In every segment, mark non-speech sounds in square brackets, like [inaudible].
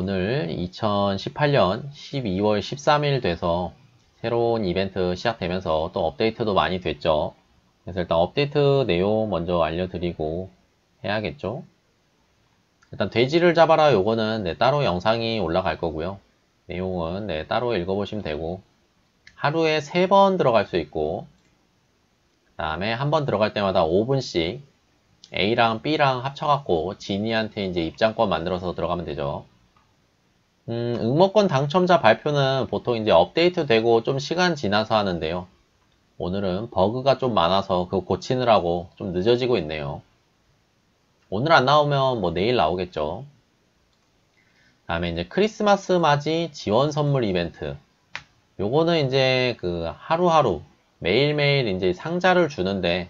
오늘 2018년 12월 13일 돼서 새로운 이벤트 시작되면서 또 업데이트도 많이 됐죠. 그래서 일단 업데이트 내용 먼저 알려드리고 해야겠죠. 일단 돼지를 잡아라 요거는 네, 따로 영상이 올라갈 거고요. 내용은 네, 따로 읽어보시면 되고 하루에 3번 들어갈 수 있고 그 다음에 한 번 들어갈 때마다 5분씩 A랑 B랑 합쳐갖고 지니한테 이제 입장권 만들어서 들어가면 되죠. 음, 응모권 당첨자 발표는 보통 이제 업데이트 되고 좀 시간 지나서 하는데요. 오늘은 버그가 좀 많아서 그거 고치느라고 좀 늦어지고 있네요. 오늘 안 나오면 뭐 내일 나오겠죠. 다음에 이제 크리스마스 맞이 지원 선물 이벤트. 요거는 이제 그 하루하루 매일매일 이제 상자를 주는데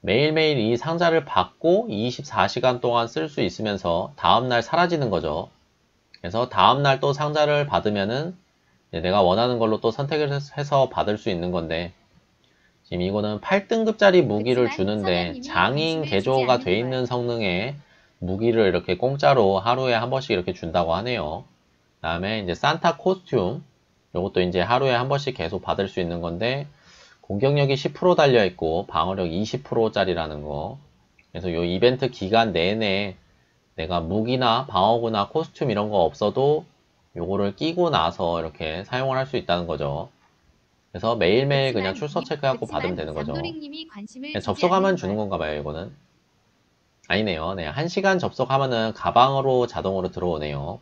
매일매일 이 상자를 받고 24시간 동안 쓸 수 있으면서 다음날 사라지는 거죠. 그래서 다음날 또 상자를 받으면은 내가 원하는 걸로 또 선택을 해서 받을 수 있는 건데 지금 이거는 8등급짜리 무기를 주는데 장인 개조가 돼 있는 성능의 무기를 이렇게 공짜로 하루에 한 번씩 이렇게 준다고 하네요. 그 다음에 이제 산타 코스튬 이것도 이제 하루에 한 번씩 계속 받을 수 있는 건데 공격력이 10% 달려 있고 방어력 20%짜리라는 거. 그래서 이 이벤트 기간 내내 내가 무기나 방어구나 코스튬 이런 거 없어도 요거를 끼고 나서 이렇게 사용을 할 수 있다는 거죠. 그래서 매일매일 그냥 출석 체크하고 받으면 되는 거죠. 네, 접속하면 주는 건가 봐요, 이거는. 아니네요. 네, 1시간 접속하면은 가방으로 자동으로 들어오네요.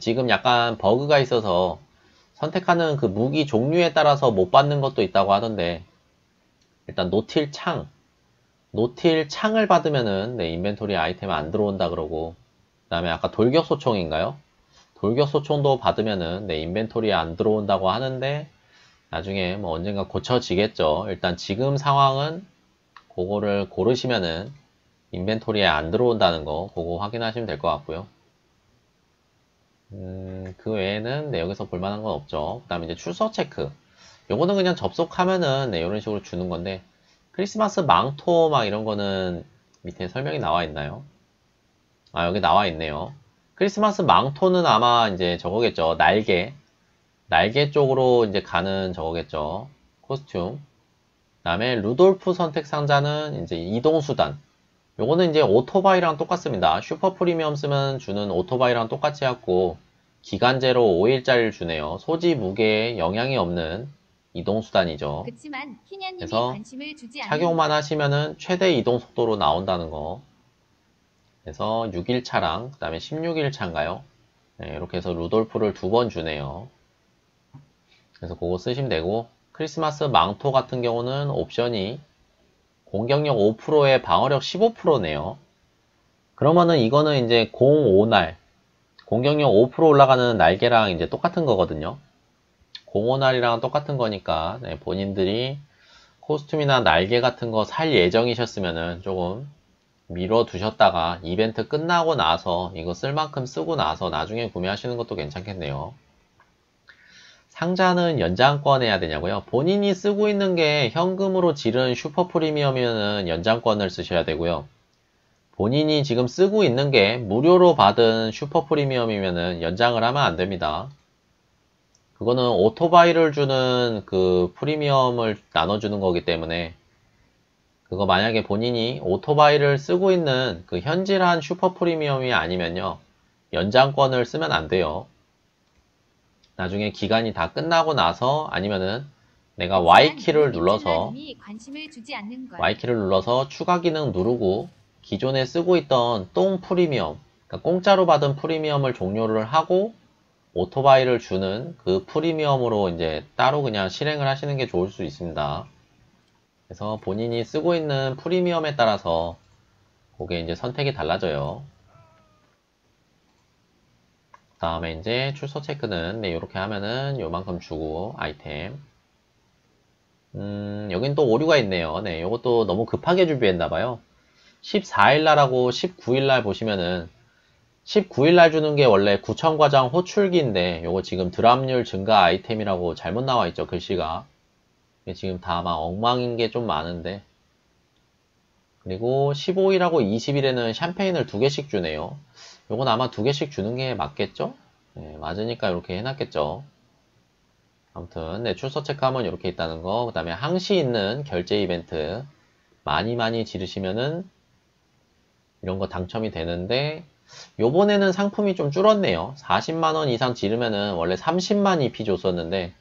지금 약간 버그가 있어서 선택하는 그 무기 종류에 따라서 못 받는 것도 있다고 하던데 일단 노틸 창 노틸 창을 받으면은 네, 인벤토리 아이템 안 들어온다 그러고 그 다음에 아까 돌격소총인가요? 돌격소총도 받으면은 네, 인벤토리에 안 들어온다고 하는데 나중에 뭐 언젠가 고쳐지겠죠. 일단 지금 상황은 그거를 고르시면은 인벤토리에 안 들어온다는 거 그거 확인하시면 될 것 같고요. 음, 그 외에는 네, 여기서 볼만한 건 없죠. 그 다음에 이제 출석 체크. 요거는 그냥 접속하면은 네, 이런 식으로 주는 건데 크리스마스 망토 막 이런 거는 밑에 설명이 나와 있나요? 아, 여기 나와 있네요. 크리스마스 망토는 아마 이제 저거겠죠. 날개. 날개 쪽으로 이제 가는 저거겠죠. 코스튬. 그 다음에 루돌프 선택 상자는 이제 이동수단. 요거는 이제 오토바이랑 똑같습니다. 슈퍼 프리미엄 쓰면 주는 오토바이랑 똑같이 갖고 기간제로 5일짜리를 주네요. 소지 무게에 영향이 없는 이동 수단이죠. 그래서 착용만 하시면은 최대 이동 속도로 나온다는 거. 그래서 6일 차랑 그 다음에 16일 차인가요? 네, 이렇게 해서 루돌프를 두 번 주네요. 그래서 그거 쓰시면 되고 크리스마스 망토 같은 경우는 옵션이 공격력 5%에 방어력 15%네요. 그러면은 이거는 이제 05날 공격력 5% 올라가는 날개랑 이제 똑같은 거거든요. 05날이랑 똑같은 거니까 네, 본인들이 코스튬이나 날개 같은 거 살 예정이셨으면은 조금 미뤄 두셨다가 이벤트 끝나고 나서 이거 쓸 만큼 쓰고 나서 나중에 구매하시는 것도 괜찮겠네요. 상자는 연장권 해야 되냐고요? 본인이 쓰고 있는 게 현금으로 지른 슈퍼 프리미엄이면 연장권을 쓰셔야 되고요. 본인이 지금 쓰고 있는 게 무료로 받은 슈퍼 프리미엄이면 연장을 하면 안 됩니다. 그거는 오토바이를 주는 그 프리미엄을 나눠주는 거기 때문에 그거 만약에 본인이 오토바이를 쓰고 있는 그 현질한 슈퍼 프리미엄이 아니면요. 연장권을 쓰면 안 돼요. 나중에 기간이 다 끝나고 나서 아니면은 내가 Y키를 눌러서 Y키를 눌러서 추가 기능 누르고 기존에 쓰고 있던 똥 프리미엄 그러니까 공짜로 받은 프리미엄을 종료를 하고 오토바이를 주는 그 프리미엄으로 이제 따로 그냥 실행을 하시는 게 좋을 수 있습니다. 그래서 본인이 쓰고 있는 프리미엄에 따라서 그게 이제 선택이 달라져요. 다음에 이제 출소 체크는 네, 이렇게 하면은 요만큼 주고 아이템 음, 여긴 또 오류가 있네요. 네, 요것도 너무 급하게 준비했나봐요. 14일날하고 19일날 보시면은 19일날 주는 게 원래 구청과장 호출기인데 요거 지금 드랍률 증가 아이템이라고 잘못 나와 있죠 글씨가 지금 다 아마 엉망인 게 좀 많은데 그리고 15일하고 20일에는 샴페인을 두 개씩 주네요 요건 아마 두 개씩 주는 게 맞겠죠? 네, 맞으니까 이렇게 해놨겠죠. 아무튼 네, 출석 체크하면 이렇게 있다는 거. 그 다음에 항시 있는 결제 이벤트 많이 많이 지르시면은 이런 거 당첨이 되는데 요번에는 상품이 좀 줄었네요. 40만원 이상 지르면은 원래 30만 EP 줬었는데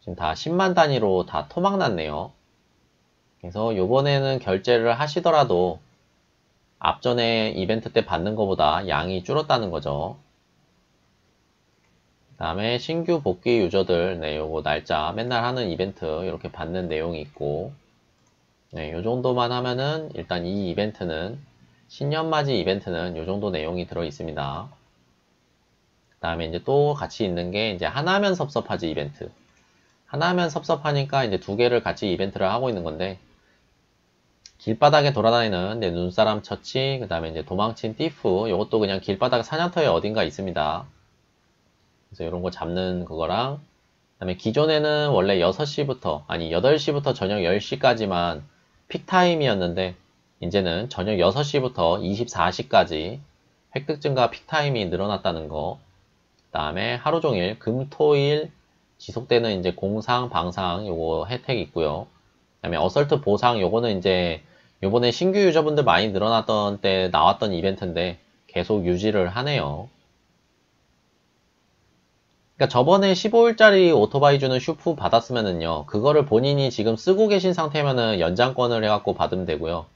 지금 다 10만 단위로 다 토막났네요. 그래서 요번에는 결제를 하시더라도 앞전에 이벤트 때 받는 것보다 양이 줄었다는 거죠. 그 다음에 신규 복귀 유저들, 네, 요거 날짜 맨날 하는 이벤트 이렇게 받는 내용이 있고, 네, 요 정도만 하면은 일단 이 이벤트는 신년맞이 이벤트는 요 정도 내용이 들어 있습니다. 그 다음에 이제 또 같이 있는 게 이제 하나면 섭섭하지 이벤트. 하나면 섭섭하니까 이제 두 개를 같이 이벤트를 하고 있는 건데, 길바닥에 돌아다니는 네, 눈사람 처치, 그 다음에 이제 도망친 띠프, 이것도 그냥 길바닥 사냥터에 어딘가 있습니다. 그래서 이런 거 잡는 그거랑, 그 다음에 기존에는 원래 6시부터, 아니 8시부터 저녁 10시까지만 픽타임이었는데, 이제는 저녁 6시부터 24시까지 획득 증가 픽타임이 늘어났다는 거. 그 다음에 하루 종일 금, 토, 일 지속되는 이제 공상, 방상 요거 혜택 있고요. 그 다음에 어설트 보상 요거는 이제 요번에 신규 유저분들 많이 늘어났던 때 나왔던 이벤트인데 계속 유지를 하네요. 그러니까 저번에 15일짜리 오토바이 주는 슈프 받았으면은요. 그거를 본인이 지금 쓰고 계신 상태면은 연장권을 해갖고 받으면 되고요.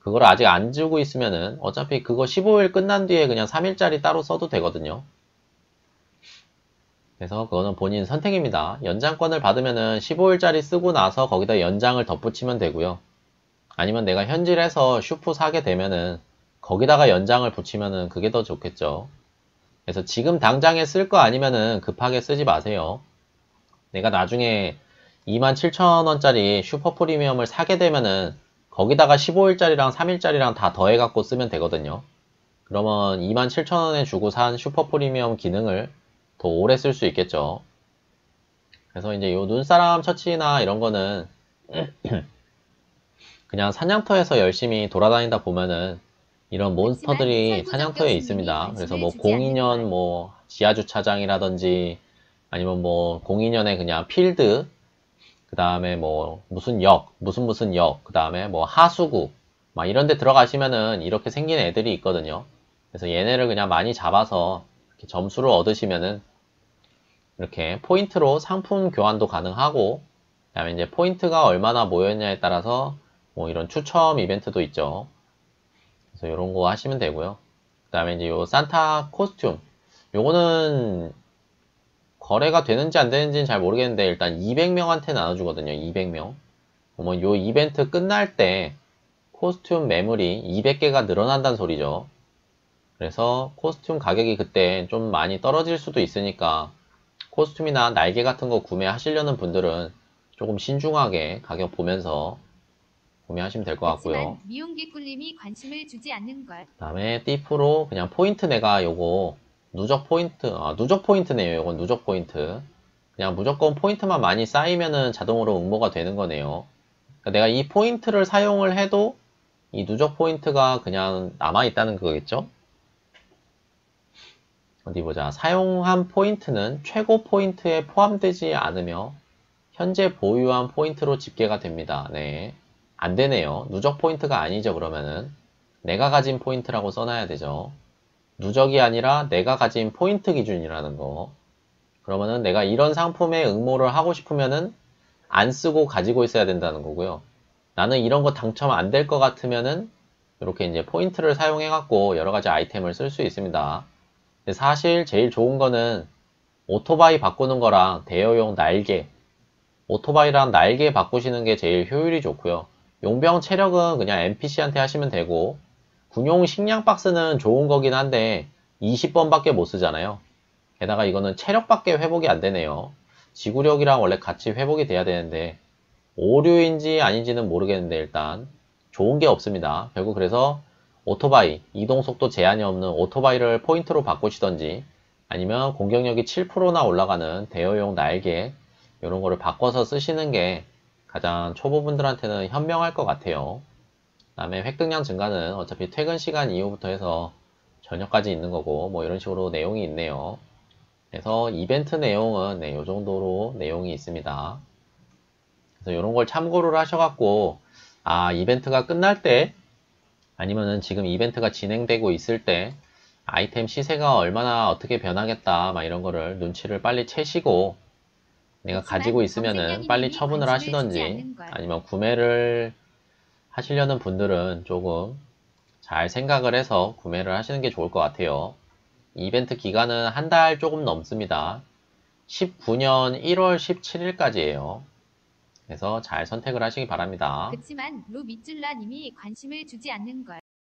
그걸 아직 안 주고 있으면은 어차피 그거 15일 끝난 뒤에 그냥 3일짜리 따로 써도 되거든요. 그래서 그거는 본인 선택입니다. 연장권을 받으면은 15일짜리 쓰고 나서 거기다 연장을 덧붙이면 되고요. 아니면 내가 현질해서 슈프 사게 되면은 거기다가 연장을 붙이면은 그게 더 좋겠죠. 그래서 지금 당장에 쓸 거 아니면은 급하게 쓰지 마세요. 내가 나중에 27,000원짜리 슈퍼 프리미엄을 사게 되면은 거기다가 15일짜리랑 3일짜리랑 다 더해갖고 쓰면 되거든요. 그러면 27,000원에 주고 산 슈퍼 프리미엄 기능을 더 오래 쓸 수 있겠죠. 그래서 이제 요 눈사람 처치나 이런 거는 [clears throat] 그냥 사냥터에서 열심히 돌아다니다 보면은 이런 몬스터들이 사냥터에 있습니다. 그래서 뭐 02년 뭐 지하주차장이라든지 아니면 뭐 02년에 그냥 필드 그 다음에 뭐 무슨 역 무슨 무슨 역 그 다음에 뭐 하수구 막 이런 데 들어가시면은 이렇게 생긴 애들이 있거든요. 그래서 얘네를 그냥 많이 잡아서 점수를 얻으시면은 이렇게 포인트로 상품 교환도 가능하고 그 다음에 이제 포인트가 얼마나 모였냐에 따라서 뭐 이런 추첨 이벤트도 있죠. 그래서 이런 거 하시면 되고요. 그 다음에 이제 요 산타 코스튬. 요거는 거래가 되는지 안 되는지는 잘 모르겠는데 일단 200명한테 나눠주거든요. 200명. 그러면 요 이벤트 끝날 때 코스튬 매물이 200개가 늘어난다는 소리죠. 그래서 코스튬 가격이 그때 좀 많이 떨어질 수도 있으니까 코스튬이나 날개 같은 거 구매하시려는 분들은 조금 신중하게 가격 보면서 구매하시면 될 것 같고요. 미용개 꿀님이 관심을 주지 않는 걸. 다음에 띠프로 그냥 포인트 내가 요거 누적 포인트, 아, 누적 포인트네요. 이건 누적 포인트. 그냥 무조건 포인트만 많이 쌓이면은 자동으로 응모가 되는 거네요. 그러니까 내가 이 포인트를 사용을 해도 이 누적 포인트가 그냥 남아있다는 거겠죠? 어디 보자. 사용한 포인트는 최고 포인트에 포함되지 않으며 현재 보유한 포인트로 집계가 됩니다. 네. 안 되네요. 누적 포인트가 아니죠, 그러면은. 내가 가진 포인트라고 써놔야 되죠. 누적이 아니라 내가 가진 포인트 기준이라는 거. 그러면은 내가 이런 상품에 응모를 하고 싶으면은 안 쓰고 가지고 있어야 된다는 거고요. 나는 이런 거 당첨 안 될 것 같으면은 이렇게 이제 포인트를 사용해 갖고 여러 가지 아이템을 쓸 수 있습니다. 사실 제일 좋은 거는 오토바이 바꾸는 거랑 대여용 날개 오토바이랑 날개 바꾸시는 게 제일 효율이 좋고요. 용병 체력은 그냥 NPC한테 하시면 되고 군용 식량 박스는 좋은 거긴 한데 20번밖에 못 쓰잖아요. 게다가 이거는 체력밖에 회복이 안 되네요. 지구력이랑 원래 같이 회복이 돼야 되는데 오류인지 아닌지는 모르겠는데 일단 좋은 게 없습니다. 결국 그래서 오토바이, 이동속도 제한이 없는 오토바이를 포인트로 바꾸시던지 아니면 공격력이 7%나 올라가는 대여용 날개 이런 거를 바꿔서 쓰시는 게 가장 초보분들한테는 현명할 것 같아요. 그 다음에 획득량 증가는 어차피 퇴근 시간 이후부터 해서 저녁까지 있는 거고 뭐 이런 식으로 내용이 있네요. 그래서 이벤트 내용은 네, 요 정도로 내용이 있습니다. 그래서 이런 걸 참고를 하셔갖고 아 이벤트가 끝날 때 아니면은 지금 이벤트가 진행되고 있을 때 아이템 시세가 얼마나 어떻게 변하겠다 막 이런 거를 눈치를 빨리 채시고 내가 가지고 있으면은 빨리 처분을 하시던지. 아니면 구매를 하시려는 분들은 조금 잘 생각을 해서 구매를 하시는 게 좋을 것 같아요. 이벤트 기간은 한 달 조금 넘습니다. 19년 1월 17일까지예요. 그래서 잘 선택을 하시기 바랍니다. 그치만 루 밑줄라님이 관심을 주지 않는 걸.